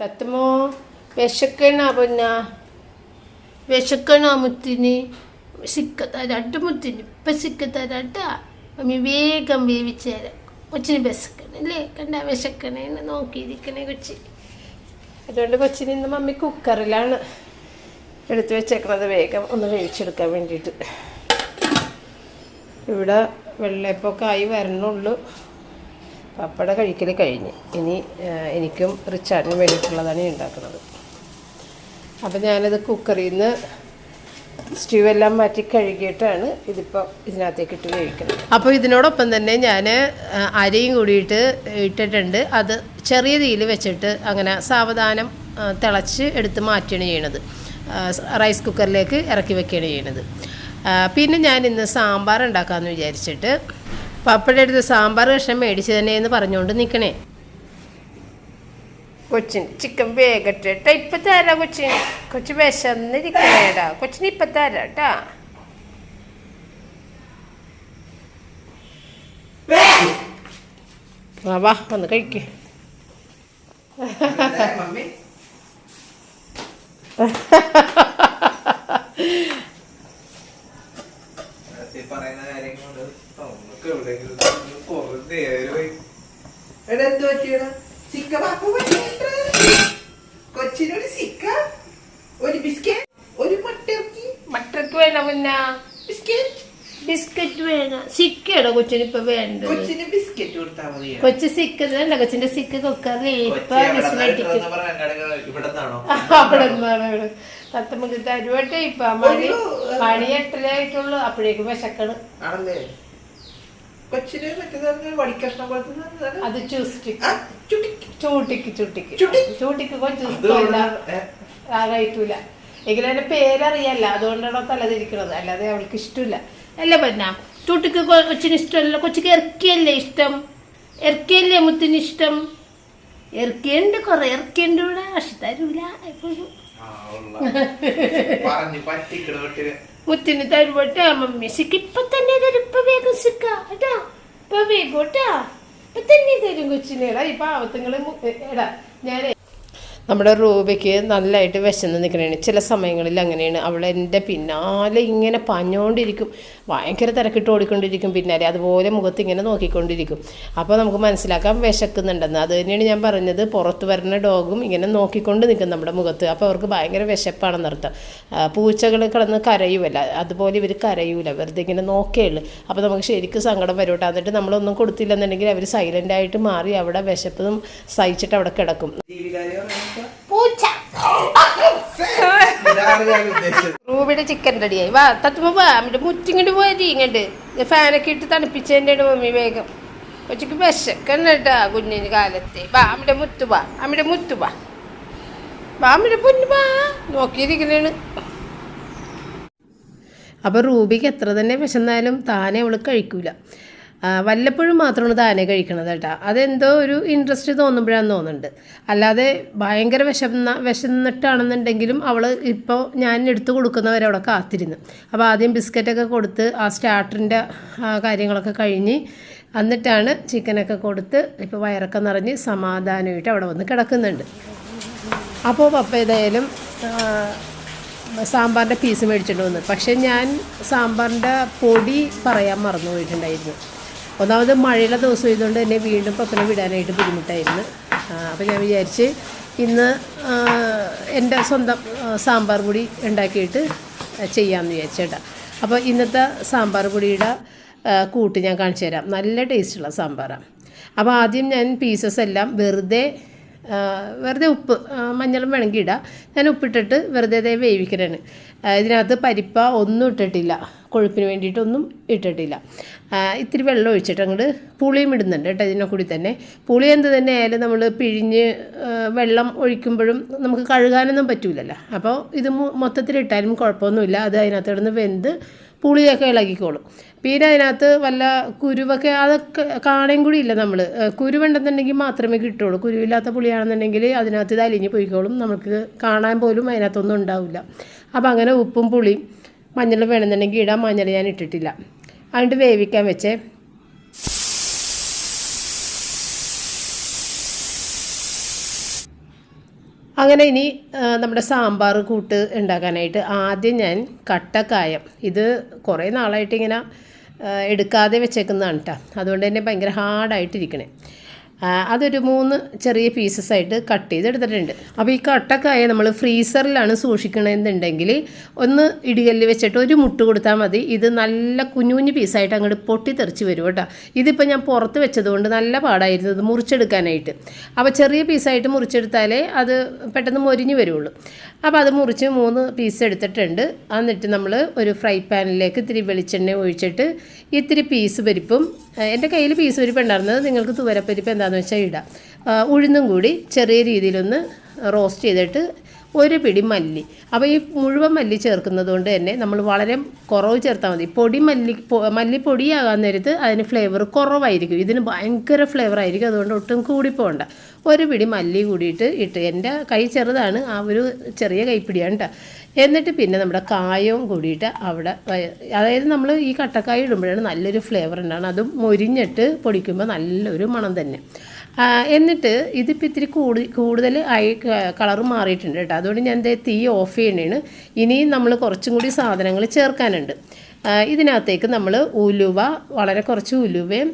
തത്തമ്മോ വിശക്കണ പൊന്ന? വിശക്കണ മുത്തിന്? സിക്ക തരാട്ട് മുത്തിന്. ഇപ്പം സിക്ക മമ്മി വേഗം വേവിച്ചേരാം കൊച്ചിന് വിശക്കണം അല്ലേ? കണ്ട വിശക്കണേന്ന് നോക്കിയിരിക്കണേ കൊച്ചി. അതുകൊണ്ട് കൊച്ചിന് ഇന്ന് മമ്മി കുക്കറിലാണ് എടുത്തു വെച്ചേക്കണത് വേഗം ഒന്ന് വേവിച്ചെടുക്കാൻ വേണ്ടിയിട്ട്. ഇവിടെ വെള്ളയപ്പൊക്കെ ആയി വരണുള്ളൂ. പപ്പട കഴിക്കൽ കഴിഞ്ഞ്. ഇനി എനിക്കും റിച്ചാർഡിനും വേണ്ടിയിട്ടുള്ളതാണ് ഉണ്ടാക്കുന്നത്. അപ്പം ഞാനത് കുക്കറിൽ നിന്ന് സ്റ്റ്യൂ എല്ലാം മാറ്റി കഴുകിയിട്ടാണ് ഇതിപ്പോൾ ഇതിനകത്തേക്ക് ഇട്ട് വേവിക്കുന്നത്. അപ്പോൾ ഇതിനോടൊപ്പം തന്നെ ഞാൻ അരിയും കൂടിയിട്ട് ഇട്ടിട്ടുണ്ട്. അത് ചെറിയ തീയിൽ വെച്ചിട്ട് അങ്ങനെ സാവധാനം തിളച്ച് എടുത്ത് മാറ്റുകയാണ് ചെയ്യണത്. റൈസ് കുക്കറിലേക്ക് ഇറക്കി വെക്കുകയാണ് ചെയ്യണത്. പിന്നെ ഞാൻ ഇന്ന് സാമ്പാർ ഉണ്ടാക്കാമെന്ന് വിചാരിച്ചിട്ട് പപ്പയുടെ അടുത്ത് സാമ്പാർ കഷ്ണം മേടിച്ച് തന്നെ എന്ന് പറഞ്ഞുകൊണ്ട് നിൽക്കണേ കൊച്ചിന് ചിക്കൻ വേഗട്ടെ കേട്ടോ ഇപ്പൊ തരാം കൊച്ചിന്. കൊച്ചു വിശന്നിരിക്കണേടാ. കൊച്ചിന് ഇപ്പൊ തരാം കേട്ടാ വാ വാ വന്ന് കഴിക്ക്. മമ്മി ഈ പറയുന്ന കാര്യം കൊണ്ട് നമുക്ക് എവിടെയെങ്കിലും ഒന്ന് കുറേ നേരമായി എടാ എന്ത് പറ്റിയടാ സിക്ക പാപ്പ പറ്റിയിട്ടാ? കൊച്ചിനൊരു സിക്ക ഒരു ബിസ്ക്കറ്റ് ഒരു മട്ടിറക്കി മട്ടർക്ക് വേണം മുന്ന ബിസ്ക്കറ്റ് ബിസ്ക്കറ്റ് വേണം സിക്കയുടെ കൊച്ചിന് ഇപ്പൊ വേണ്ടത്? കൊച്ചിന് ബിസ്ക്കറ്റ് കൊടുത്താൽ മതി. കൊച്ചു സിക്ക് ഇതല്ല കൊച്ചിന്റെ സിക്ക് കുക്കറിൽ ഇപ്പൊ വിസിലടിക്കും ഇവിടെ നിന്നാണോ? അവിടെ നിന്നാണ് ഇവിടെ. തത്തമ്മക്ക് തരുവട്ടെ ഇപ്പൊ മണി പണി മണി എട്ടര ആയിട്ടുള്ളൂ അപ്പോഴേക്കും വിശക്കണ്. അത് ചുട്ടിക്ക്. ചൂട്ടിക്ക് ചൂട്ടിക്ക്. കഴിക്കൂല. എങ്കിലും അതിന്റെ പേരറിയല്ല അതുകൊണ്ടാണോ തലതിരിക്കണത്. അല്ലാതെ അവൾക്ക് ഇഷ്ടമില്ല. അല്ല പറഞ്ഞ ചൂട്ടിക്ക് കൊ- കൊച്ചിന് ഇഷ്ടമല്ല. കൊച്ചിക്ക് ഇറക്കിയല്ലേ ഇഷ്ടം? ഇറക്കിയല്ലേ മുത്തിന് ഇഷ്ടം? ഇറക്കിയുണ്ട് കുറെ ഇറക്കിയുണ്ട് ഇവിടെ പക്ഷെ തരൂല എപ്പോഴും. മുത്തിന് തരുവട്ടെ മമ്മി സിക്ക് ഇപ്പൊ തന്നെ തരും. ഇപ്പൊ വേഗം സിക്ക കേട്ടാ ഇപ്പൊ വേഗം കേട്ടാ ഇപ്പൊ തന്നെ തരും കൊച്ചിനേടാ ഈ പാവത്തുങ്ങൾ എടാ ഞാനേ നമ്മുടെ റൂബയ്ക്ക് നല്ലതായിട്ട് വിശന്ന് നിൽക്കണേണ്. ചില സമയങ്ങളിൽ അങ്ങനെയാണ്. അവൾ എന്റെ പിന്നാലെ ഇങ്ങനെ പഞ്ഞോണ്ടിരിക്കും. ഭയങ്കര തിരക്കിട്ട് ഓടിക്കൊണ്ടിരിക്കും പിന്നാലെ. അതുപോലെ മുഖത്ത് ഇങ്ങനെ നോക്കിക്കൊണ്ടിരിക്കും. അപ്പോൾ നമുക്ക് മനസ്സിലാക്കാം വിശക്കുന്നുണ്ടെന്ന്. അത് തന്നെയാണ് ഞാൻ പറഞ്ഞത്. പുറത്ത് വരുന്ന ഡോഗും ഇങ്ങനെ നോക്കിക്കൊണ്ട് നിൽക്കും നമ്മുടെ മുഖത്ത്. അപ്പോൾ അവർക്ക് ഭയങ്കര വിശപ്പാണെന്ന് അർത്ഥം. ആ, പൂച്ചകൾ കിടന്ന് കരയുമല്ല അതുപോലെ ഇവർ കരയൂല. വെറുതെ ഇങ്ങനെ നോക്കേയുള്ളൂ അപ്പോൾ നമുക്ക് ശരിക്കും സങ്കടം വരും എന്നിട്ട് നമ്മളൊന്നും കൊടുത്തില്ലെന്നുണ്ടെങ്കിൽ അവർ സൈലന്റായിട്ട് മാറി അവിടെ വിശപ്പും സഹിച്ചിട്ട് അവിടെ കിടക്കും. പൂച്ച. റൂബിയുടെ ചിക്കൻ റെഡിയായി വാ തത്തുമ്പോ വാ. അമ്മയുടെ മുറ്റിങ്ങോട്ട് പോരി ഇങ്ങോട്ട് ഫാനൊക്കെ ഇട്ട് തണുപ്പിച്ചതിന്റെ മമ്മി വേഗം. കൊച്ചിക്ക് വിശക്കണ്ടാ കുഞ്ഞിന് കാലത്തെ. വാ അമ്മടെ മുത്തു വാ. അമ്മയുടെ മുത്തു വാ. വാ അമ്മയുടെ പൊന്നു വാ. നോക്കിയിരിക്കണേണ്. അപ്പോൾ റൂബിക്ക് എത്ര തന്നെ വിശന്നാലും താനെ അവൾ കഴിക്കൂല. വല്ലപ്പോഴും മാത്രമാണ് താനെ കഴിക്കണത് കേട്ടോ. അതെന്തോ ഒരു ഇൻട്രസ്റ്റ് തോന്നുമ്പോഴാന്ന് തോന്നുന്നുണ്ട്. അല്ലാതെ ഭയങ്കര വിശന്ന വിശന്നിട്ടാണെന്നുണ്ടെങ്കിലും അവൾ ഇപ്പോൾ ഞാൻ എടുത്തു കൊടുക്കുന്നവരെ അവിടെ കാത്തിരുന്നു. അപ്പോൾ ആദ്യം ബിസ്ക്കറ്റൊക്കെ കൊടുത്ത് ആ സ്റ്റാർട്ടറിന്റെ കാര്യങ്ങളൊക്കെ കഴിഞ്ഞ് എന്നിട്ടാണ് ചിക്കനൊക്കെ കൊടുത്ത് ഇപ്പോൾ വയറൊക്കെ നിറഞ്ഞ് സമാധാനമായിട്ട് അവിടെ വന്ന് കിടക്കുന്നുണ്ട്. അപ്പോൾ പപ്പ ഏതായാലും സാമ്പാറിന്റെ പീസ് മേടിച്ചിട്ട് വന്നു. പക്ഷേ ഞാൻ സാമ്പാറിന്റെ പൊടി പറയാൻ മറന്നു പോയിട്ടുണ്ടായിരുന്നു ഒന്നാമത് മഴയുള്ള ദിവസം ഇതുകൊണ്ട് തന്നെ വീണ്ടും പപ്പനെ വിടാനായിട്ട് ബുദ്ധിമുട്ടായിരുന്നു. അപ്പോൾ ഞാൻ വിചാരിച്ച് ഇന്ന് എന്റെ സ്വന്തം സാമ്പാർ പൊടി ഉണ്ടാക്കിയിട്ട് ചെയ്യാമെന്ന് വിചാരിച്ചേട്ടാ അപ്പോൾ ഇന്നത്തെ സാമ്പാർ പൊടിയുടെ കൂട്ട് ഞാൻ കാണിച്ചു തരാം. നല്ല ടേസ്റ്റുള്ള സാമ്പാറാണ് അപ്പോൾ ആദ്യം ഞാൻ പീസസ് എല്ലാം വെറുതെ വെറുതെ ഉപ്പ് മഞ്ഞളും വേണമെങ്കിൽ ഇടാം. ഞാൻ ഉപ്പിട്ടിട്ട് വെറുതെ വേവിക്കലാണ്. ഇതിനകത്ത് പരിപ്പ ഒന്നും ഇട്ടിട്ടില്ല. കൊഴുപ്പിന് വേണ്ടിയിട്ടൊന്നും ഇട്ടിട്ടില്ല. ഇത്തിരി വെള്ളം ഒഴിച്ചിട്ട് അങ്ങോട്ട് പുളിയും ഇടുന്നുണ്ട് കേട്ടോ ഇതിനെ കൂടി തന്നെ. പുളി എന്ത് തന്നെ ആയാലും നമ്മൾ പിഴിഞ്ഞ് വെള്ളം ഒഴിക്കുമ്പോഴും നമുക്ക് കഴുകാനൊന്നും പറ്റൂലല്ലോ. അപ്പോൾ ഇത് മൊത്തത്തിലിട്ടാലും കുഴപ്പമൊന്നുമില്ല. അത് അതിനകത്ത് കിടന്ന് വെന്ത് പുളിയൊക്കെ ഇളകിക്കോളും. പിന്നെ അതിനകത്ത് വല്ല കുരുവൊക്കെ അതൊക്കെ കാണുകയും കൂടി ഇല്ല നമ്മൾ കുരുവുണ്ടെന്നുണ്ടെങ്കിൽ മാത്രമേ കിട്ടുള്ളൂ. കുരുവില്ലാത്ത പുളിയാണെന്നുണ്ടെങ്കിൽ അതിനകത്ത് ഇത് അലിഞ്ഞ് പോയിക്കോളും. നമുക്ക് കാണാൻ പോലും അതിനകത്തൊന്നും ഉണ്ടാവില്ല. അപ്പോൾ അങ്ങനെ ഉപ്പും പുളിയും മഞ്ഞൾ വേണമെന്നുണ്ടെങ്കിൽ ഇടാൻ മഞ്ഞൾ ഞാൻ ഇട്ടിട്ടില്ല. അതുകൊണ്ട് വേവിക്കാൻ വെച്ചേ. അങ്ങനെ ഇനി നമ്മുടെ സാമ്പാർ കൂട്ട് ഉണ്ടാക്കാനായിട്ട് ആദ്യം ഞാൻ കട്ടക്കായം ഇത് കുറേ നാളായിട്ട് ഇങ്ങനെ എടുക്കാതെ വെച്ചേക്കുന്നതാണ് കേട്ടോ അതുകൊണ്ട് തന്നെ ഭയങ്കര ഹാർഡായിട്ടിരിക്കണേ അതൊരു മൂന്ന് ചെറിയ പീസസ് ആയിട്ട് കട്ട് ചെയ്തെടുത്തിട്ടുണ്ട്. അപ്പോൾ ഈ കട്ടക്കായ നമ്മൾ ഫ്രീസറിലാണ് സൂക്ഷിക്കണമെന്നുണ്ടെങ്കിൽ ഒന്ന് ഇടികല്ലിൽ വെച്ചിട്ട് ഒരു മുട്ട് കൊടുത്താൽ മതി. ഇത് നല്ല കുഞ്ഞു കുഞ്ഞു പീസായിട്ട് അങ്ങോട്ട് പൊട്ടി തെറിച്ച് വരും കേട്ടോ. ഇതിപ്പോൾ ഞാൻ പുറത്ത് വെച്ചതുകൊണ്ട് നല്ല പാടായിരുന്നു ഇത് മുറിച്ചെടുക്കാനായിട്ട്. അപ്പോൾ ചെറിയ പീസായിട്ട് മുറിച്ചെടുത്താലേ അത് പെട്ടെന്ന് മൊരിഞ്ഞ് വരുള്ളൂ. അപ്പോൾ അത് മുറിച്ച് മൂന്ന് പീസ് എടുത്തിട്ടുണ്ട്. എന്നിട്ട് നമ്മൾ ഒരു ഫ്രൈ പാനിലേക്ക് ഇത്തിരി വെളിച്ചെണ്ണ ഒഴിച്ചിട്ട് ഇത്തിരി പീസ് പരിപ്പും എന്റെ കയ്യിൽ പീസ് പരിപ്പ് ഉണ്ടായിരുന്നത് നിങ്ങൾക്ക് തുവരപ്പരിപ്പ് എന്താണെന്ന് വെച്ചാൽ ഇടാം. ഉഴുന്നും കൂടി ചെറിയ രീതിയിലൊന്ന് റോസ്റ്റ് ചെയ്തിട്ട് ഒരു പിടി മല്ലി. അപ്പോൾ ഈ മുഴുവൻ മല്ലി ചേർക്കുന്നത് കൊണ്ട് തന്നെ നമ്മൾ വളരെ കുറവ് ചേർത്താൽ മതി. പൊടി മല്ലി മല്ലി മല്ലിപ്പൊടിയാകാൻ നേരത്ത് അതിന് ഫ്ലേവർ കുറവായിരിക്കും. ഇതിന് ഭയങ്കര ഫ്ലേവർ ആയിരിക്കും. അതുകൊണ്ട് ഒട്ടും കൂടി പോകണ്ട ഒരു പിടി മല്ലി കൂടിയിട്ട് ഇട്ട് എന്റെ കൈ ചെറുതാണ്. ആ ഒരു ചെറിയ കൈപ്പിടിയാണ് കേട്ടോ എന്നിട്ട് പിന്നെ നമ്മുടെ കായവും കൂടിയിട്ട് അവിടെ അതായത് നമ്മൾ ഈ കട്ടക്കായ ഇടുമ്പോഴാണ് നല്ലൊരു ഫ്ലേവർ ഉണ്ടാണ് അതും മൊരിഞ്ഞിട്ട് പൊടിക്കുമ്പോൾ നല്ലൊരു മണം തന്നെ. എന്നിട്ട് ഇതിപ്പോൾ ഇത്തിരി കൂടി കൂടുതൽ ആയി കളർ മാറിയിട്ടുണ്ട് കേട്ടോ. അതുകൊണ്ട് ഞാൻ ദേ തീ ഓഫ് ചെയ്യണേണ്. ഇനിയും നമ്മൾ കുറച്ചും കൂടി സാധനങ്ങൾ ചേർക്കാനുണ്ട്. ഇതിനകത്തേക്ക് നമ്മൾ ഉലുവ വളരെ കുറച്ച് ഉലുവയും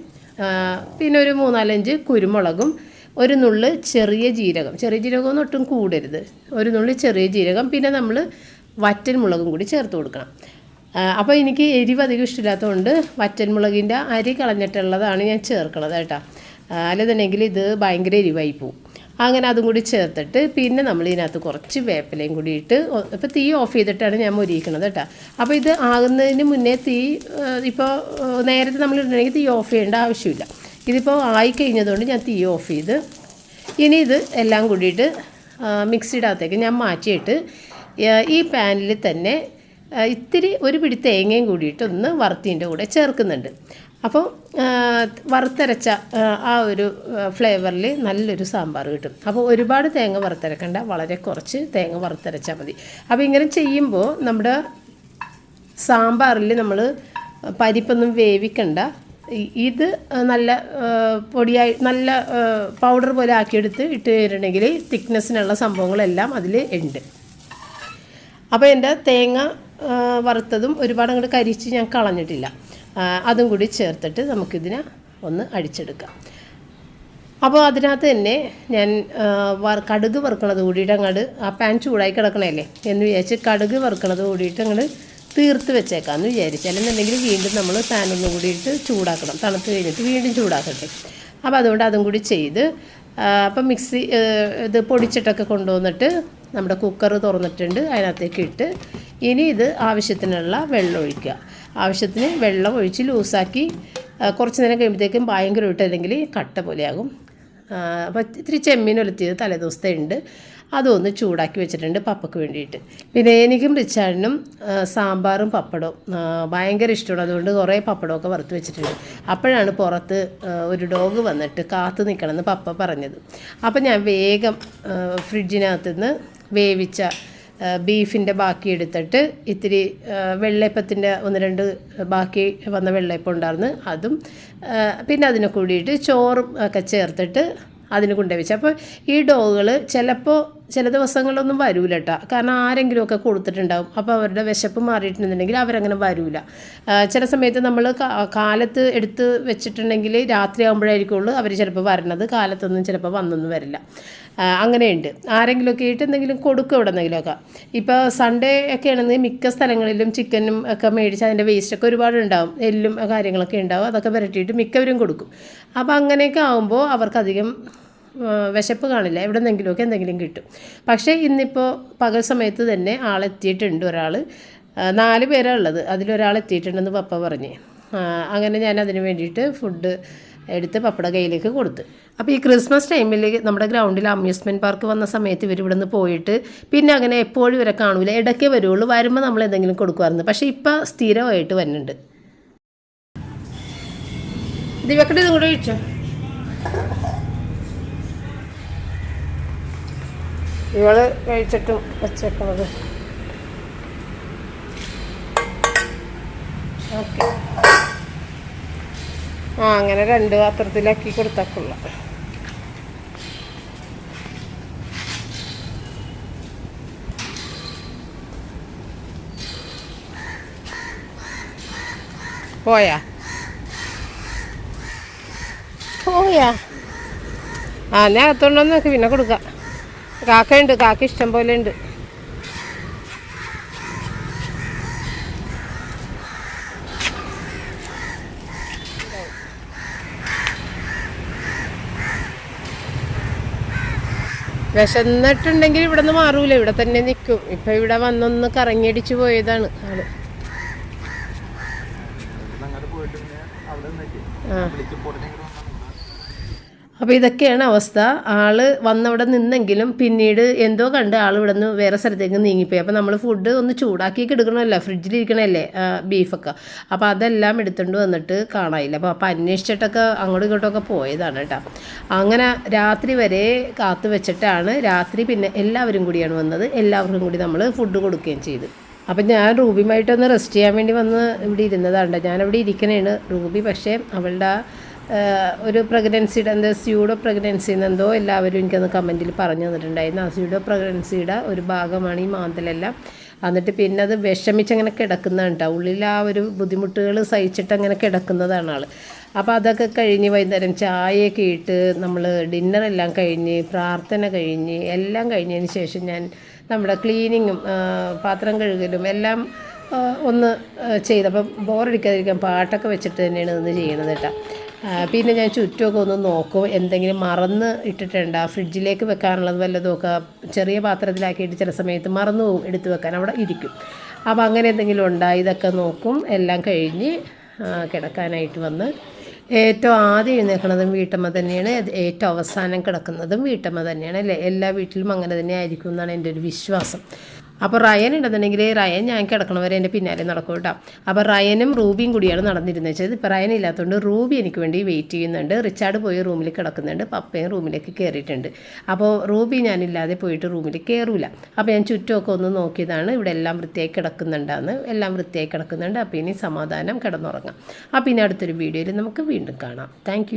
പിന്നെ ഒരു മൂന്നാലഞ്ച് കുരുമുളകും ഒരു നുള്ള് ചെറിയ ജീരകം. ചെറിയ ജീരകം ഒട്ടും കൂടരുത്. ഒരു നുള്ളി ചെറിയ ജീരകം പിന്നെ നമ്മൾ വറ്റൽ മുളകും കൂടി ചേർത്ത് കൊടുക്കണം. അപ്പോൾ എനിക്ക് എരിവ് അധികം ഇഷ്ടമില്ലാത്തതുകൊണ്ട് വറ്റൻമുളകിന്റെ അരി കളഞ്ഞിട്ടുള്ളതാണ് ഞാൻ ചേർക്കണത് കേട്ടോ. അല്ലെന്നുണ്ടെങ്കിൽ ഇത് ഭയങ്കര എരിവായി പോവും. അങ്ങനെ അതും കൂടി ചേർത്തിട്ട് പിന്നെ നമ്മൾ ഇതിനകത്ത് കുറച്ച് വേപ്പിലയും കൂടി ഇട്ട് ഇപ്പോൾ തീ ഓഫ് ചെയ്തിട്ടാണ് ഞാൻ മുരിയിക്കണത് കേട്ടോ. അപ്പോൾ ഇത് ആകുന്നതിന് മുന്നേ തീ ഇപ്പോൾ നേരത്തെ നമ്മൾ ഇടണമെങ്കിൽ തീ ഓഫ് ചെയ്യേണ്ട ആവശ്യമില്ല. ഇതിപ്പോൾ ആയി കഴിഞ്ഞതുകൊണ്ട് ഞാൻ തീ ഓഫ് ചെയ്ത് ഇനി ഇത് എല്ലാം കൂടിയിട്ട് മിക്സിയുടെ ഞാൻ മാറ്റിയിട്ട് ഈ പാനിൽ തന്നെ ഇത്തിരി ഒരു പിടി തേങ്ങയും കൂടിയിട്ട് ഒന്ന് വറുത്തിന്റെ കൂടെ ചേർക്കുന്നുണ്ട്. അപ്പോൾ വറുത്തരച്ച ആ, ഒരു ഫ്ലേവറിൽ നല്ലൊരു സാമ്പാർ കിട്ടും. അപ്പോൾ ഒരുപാട് തേങ്ങ വറുത്തരക്കണ്ട വളരെ കുറച്ച് തേങ്ങ വറുത്തരച്ചാൽ മതി. അപ്പോൾ ഇങ്ങനെ ചെയ്യുമ്പോൾ നമ്മുടെ സാമ്പാറിൽ നമ്മൾ പരിപ്പൊന്നും വേവിക്കണ്ട. ഇത് നല്ല പൊടിയായി നല്ല പൗഡർ പോലെ ആക്കിയെടുത്ത് ഇട്ട് കഴിഞ്ഞിട്ടുണ്ടെങ്കിൽ തിക്നെസ്സിനുള്ള സംഭവങ്ങളെല്ലാം അതിൽ ഉണ്ട്. അപ്പോൾ എന്റെ തേങ്ങ വറുത്തതും ഒരുപാട് അങ്ങോട്ട് കരിച്ച് ഞാൻ കളഞ്ഞിട്ടില്ല. അതും കൂടി ചേർത്തിട്ട് നമുക്കിതിനെ ഒന്ന് അടിച്ചെടുക്കാം. അപ്പോൾ അതിനകത്ത് തന്നെ ഞാൻ കടുക് വറുക്കണത് കൂടിയിട്ട് അങ്ങോട്ട് ആ പാൻ ചൂടായി കിടക്കണല്ലേ എന്ന് വിചാരിച്ച് കടുക് വറുക്കണത് കൂടിയിട്ട് അങ്ങോട്ട് തീർത്ത് വെച്ചേക്കാമെന്ന് വിചാരിച്ചു. അല്ലെന്നുണ്ടെങ്കിൽ വീണ്ടും നമ്മൾ പാൻ ഒന്നും കൂടിയിട്ട് ചൂടാക്കണം. തണുത്ത് കഴിഞ്ഞിട്ട് വീണ്ടും ചൂടാക്കട്ടെ. അപ്പോൾ അതുകൊണ്ട് അതും കൂടി ചെയ്ത് അപ്പം മിക്സി ഇത് പൊടിച്ചിട്ടൊക്കെ കൊണ്ടുവന്നിട്ട് നമ്മുടെ കുക്കർ തുറന്നിട്ടുണ്ട്. അതിനകത്തേക്ക് ഇട്ട് ഇനി ഇത് ആവശ്യത്തിനുള്ള വെള്ളം ഒഴിക്കുക. ആവശ്യത്തിന് വെള്ളം ഒഴിച്ച് ലൂസാക്കി കുറച്ച് നേരം കഴിയുമ്പോഴത്തേക്കും ഭയങ്കര അല്ലെങ്കിൽ കട്ട പോലെയാകും. അപ്പോൾ ഇത്തിരി ചെമ്മീൻ ഒലത്തിയത് തലേദിവസത്തെ ഉണ്ട്. അതൊന്ന് ചൂടാക്കി വെച്ചിട്ടുണ്ട് പപ്പയ്ക്ക് വേണ്ടിയിട്ട്. പിന്നെ എനിക്കും റിച്ചാർഡിനും സാമ്പാറും പപ്പടവും ഭയങ്കര ഇഷ്ടമാണ്. അതുകൊണ്ട് കുറേ പപ്പടമൊക്കെ വറുത്ത് വെച്ചിട്ടുണ്ട്. അപ്പോഴാണ് പുറത്ത് ഒരു ഡോഗ് വന്നിട്ട് കാത്തു നിൽക്കണമെന്ന് പപ്പ പറഞ്ഞത്. അപ്പോൾ ഞാൻ വേഗം ഫ്രിഡ്ജിനകത്തുനിന്ന് വേവിച്ച ബീഫിന്റെ ബാക്കി എടുത്തിട്ട് ഇത്തിരി വെള്ളയപ്പത്തിന്റെ ഒന്ന് രണ്ട് ബാക്കി വന്ന വെള്ളയപ്പം ഉണ്ടായിരുന്നു. അതും പിന്നെ അതിന് കൂടിയിട്ട് ചോറും ഒക്കെ ചേർത്തിട്ട് അതിന് കൊണ്ടുവച്ച് അപ്പോൾ ഈ ഡോഗുകൾ ചിലപ്പോൾ ചില ദിവസങ്ങളിലൊന്നും വരൂല കേട്ടോ കാരണം ആരെങ്കിലുമൊക്കെ കൊടുത്തിട്ടുണ്ടാവും. അപ്പോൾ അവരുടെ വിശപ്പ് മാറിയിട്ടുണ്ടെന്നുണ്ടെങ്കിൽ അവരങ്ങനെ വരൂല. ചില സമയത്ത് നമ്മൾ കാലത്ത് എടുത്ത് വെച്ചിട്ടുണ്ടെങ്കിൽ രാത്രി ആകുമ്പോഴായിരിക്കുള്ളൂ അവർ ചിലപ്പോൾ വരണത്. കാലത്തൊന്നും ചിലപ്പോൾ വന്നൊന്നും വരില്ല. അങ്ങനെയുണ്ട്. ആരെങ്കിലുമൊക്കെ ആയിട്ട് എന്തെങ്കിലും കൊടുക്കും എവിടെ നിന്നെങ്കിലുമൊക്കെ ഇപ്പോൾ സൺഡേ ഒക്കെ ആണെങ്കിൽ മിക്ക സ്ഥലങ്ങളിലും ചിക്കനും ഒക്കെ മേടിച്ച് അതിന്റെ വേസ്റ്റൊക്കെ ഒരുപാട് ഉണ്ടാവും എല്ലും കാര്യങ്ങളൊക്കെ ഉണ്ടാവും. അതൊക്കെ പുരട്ടിയിട്ട് മിക്കവരും കൊടുക്കും. അപ്പോൾ അങ്ങനെയൊക്കെ ആകുമ്പോൾ അവർക്കധികം ആ, വിശപ്പ് കാണില്ല. എവിടെ നിന്നെങ്കിലുമൊക്കെ എന്തെങ്കിലും കിട്ടും. പക്ഷേ ഇന്നിപ്പോൾ പകൽ സമയത്ത് തന്നെ ആളെത്തിയിട്ടുണ്ട് ഒരാൾ നാല് പേരാണ് ഉള്ളത്. അതിലൊരാൾ എത്തിയിട്ടുണ്ടെന്ന് പപ്പ പറഞ്ഞ്. അങ്ങനെ ഞാൻ അതിന് വേണ്ടിയിട്ട് ഫുഡ് എടുത്ത് പപ്പയുടെ കയ്യിലേക്ക് കൊടുത്ത്. അപ്പോൾ ഈ ക്രിസ്മസ് ടൈമിൽ നമ്മുടെ ഗ്രൗണ്ടിൽ അമ്യൂസ്മെന്റ് പാർക്ക് വന്ന സമയത്ത് ഇവർ ഇവിടെ നിന്ന് പോയിട്ട് പിന്നെ അങ്ങനെ എപ്പോഴും ഇവരെ കാണൂല. ഇടയ്ക്കേ വരുള്ളൂ. വരുമ്പോൾ നമ്മൾ എന്തെങ്കിലും കൊടുക്കുമായിരുന്നു പക്ഷേ ഇപ്പോൾ സ്ഥിരമായിട്ട് വരുന്നുണ്ട്. ദിവക്കട്ട് ഇതും കൂടെ കഴിച്ചോ ഇവൾ കഴിച്ചിട്ടും വെച്ചേക്കുന്നത് ഓക്കെ. ആ അങ്ങനെ രണ്ട് പാത്രത്തിലാക്കി കൊടുത്താക്കുള്ള. പോയാ? പോയാ? ആ ഞാൻ അകത്തോണ്ടോന്ന് നോക്കി പിന്നെ കൊടുക്കാം. കാക്കയുണ്ട് കാക്ക ഇഷ്ടം പോലെ ഉണ്ട്. വിശന്നിട്ടുണ്ടെങ്കിൽ ഇവിടെ നിന്ന് മാറൂല ഇവിടെ തന്നെ നിൽക്കും ഇപ്പൊ ഇവിടെ വന്നൊന്ന് കറങ്ങിയടിച്ച് പോയതാണ് ആൾ. ആ. അപ്പോൾ ഇതൊക്കെയാണ് അവസ്ഥ. ആൾ വന്നവിടെ നിന്നെങ്കിലും പിന്നീട് എന്തോ കണ്ട് ആൾ ഇവിടെ നിന്ന് വേറെ സ്ഥലത്തേക്ക് നീങ്ങിപ്പോയി. അപ്പോൾ നമ്മൾ ഫുഡ് ഒന്ന് ചൂടാക്കിയൊക്കെ എടുക്കണമല്ലോ ഫ്രിഡ്ജിലിരിക്കണമല്ലേ ബീഫൊക്കെ അപ്പോൾ അതെല്ലാം എടുത്തുകൊണ്ട് വന്നിട്ട് കാണാനില്ല. അപ്പോൾ അപ്പോൾ അന്വേഷിച്ചിട്ടൊക്കെ അങ്ങോട്ടും ഇങ്ങോട്ടൊക്കെ പോയതാണ് കേട്ടോ. അങ്ങനെ രാത്രി വരെ കാത്തു വെച്ചിട്ടാണ് രാത്രി പിന്നെ എല്ലാവരും കൂടിയാണ് വന്നത്. എല്ലാവർക്കും കൂടി നമ്മൾ ഫുഡ് കൊടുക്കുകയും ചെയ്തു. അപ്പം ഞാൻ റൂബിയുമായിട്ടൊന്ന് റെസ്റ്റ് ചെയ്യാൻ വേണ്ടി വന്ന് ഇവിടെ ഇരുന്നതാണ് ഞാനവിടെ ഇരിക്കണേണ്. റൂബി പക്ഷേ അവളുടെ ഒരു പ്രഗ്നൻസിയുടെ എന്താ സ്യൂഡോ പ്രഗ്നൻസി എന്തോ എല്ലാവരും എനിക്കൊന്ന് കമന്റിൽ പറഞ്ഞു തന്നിട്ടുണ്ടായിരുന്നു. ആ സ്യൂഡോ പ്രഗ്നൻസിയുടെ ഒരു ഭാഗമാണ് ഈ മാന്തലെല്ലാം. എന്നിട്ട് പിന്നെ അത് വിഷമിച്ചങ്ങനെ കിടക്കുന്നതാണ് കേട്ടോ ഉള്ളിൽ ആ ഒരു ബുദ്ധിമുട്ടുകൾ സഹിച്ചിട്ട് അങ്ങനെ കിടക്കുന്നതാണ് ആൾ അപ്പോൾ അതൊക്കെ കഴിഞ്ഞ് വൈകുന്നേരം ചായയൊക്കെ ഇട്ട് നമ്മൾ ഡിന്നറെല്ലാം കഴിഞ്ഞ് പ്രാർത്ഥന കഴിഞ്ഞ് എല്ലാം കഴിഞ്ഞതിന് ശേഷം ഞാൻ നമ്മുടെ ക്ലീനിങ്ങും പാത്രം കഴുകലും എല്ലാം ഒന്ന് ചെയ്തപ്പം ബോറടിക്കാതിരിക്കാൻ പാട്ടൊക്കെ വെച്ചിട്ട് തന്നെയാണ് ഇന്ന് ചെയ്യണത് കേട്ടോ പിന്നെ ഞാൻ ചുറ്റുമൊക്കെ ഒന്ന് നോക്കും എന്തെങ്കിലും മറന്ന് ഇട്ടിട്ടുണ്ടോ? ഫ്രിഡ്ജിലേക്ക് വെക്കാനുള്ളത് വല്ലതുമൊക്കെ ചെറിയ പാത്രത്തിലാക്കിയിട്ട് ചില സമയത്ത് മറന്നു പോകും എടുത്ത് വെക്കാൻ. അവിടെ ഇരിക്കും. അപ്പോൾ അങ്ങനെ എന്തെങ്കിലും ഉണ്ടായി ഇതൊക്കെ നോക്കും. എല്ലാം കഴിഞ്ഞ് കിടക്കാനായിട്ട് വന്ന് ഏറ്റവും ആദ്യം എഴുന്നേൽക്കുന്നതും വീട്ടമ്മ തന്നെയാണ്. ഏറ്റവും അവസാനം കിടക്കുന്നതും വീട്ടമ്മ തന്നെയാണ് അല്ലേ? എല്ലാ വീട്ടിലും അങ്ങനെ തന്നെ ആയിരിക്കും എന്നാണ് എന്റെ ഒരു വിശ്വാസം. അപ്പോൾ റയൻ ഉണ്ടെന്നുണ്ടെങ്കിൽ റയൻ ഞാൻ കിടക്കണവരെ എന്റെ പിന്നാലെ നടക്കും കേട്ടോ. അപ്പോൾ റയനും റൂബിയും കൂടിയാണ് നടന്നിരുന്നത് വെച്ചത്. ഇപ്പോൾ റയൻ ഇല്ലാത്തതുകൊണ്ട് റൂബി എനിക്ക് വേണ്ടി വെയിറ്റ് ചെയ്യുന്നുണ്ട്. റിച്ചാർഡ് പോയി റൂമിൽ കിടക്കുന്നുണ്ട്. പപ്പയും റൂമിലേക്ക് കയറിയിട്ടുണ്ട് അപ്പോൾ റൂബി ഞാനില്ലാതെ പോയിട്ട് റൂമിൽ കയറൂല അപ്പോൾ ഞാൻ ചുറ്റുമൊക്കെ ഒന്ന് നോക്കിയതാണ് ഇവിടെ എല്ലാം വൃത്തിയായി കിടക്കുന്നുണ്ടാന്ന്. എല്ലാം വൃത്തിയായി കിടക്കുന്നുണ്ട്. അപ്പോൾ ഇനി സമാധാനം കിടന്നുറങ്ങാം. അപ്പോൾ ഇനി അടുത്തൊരു വീഡിയോയിൽ നമുക്ക് വീണ്ടും കാണാം. താങ്ക്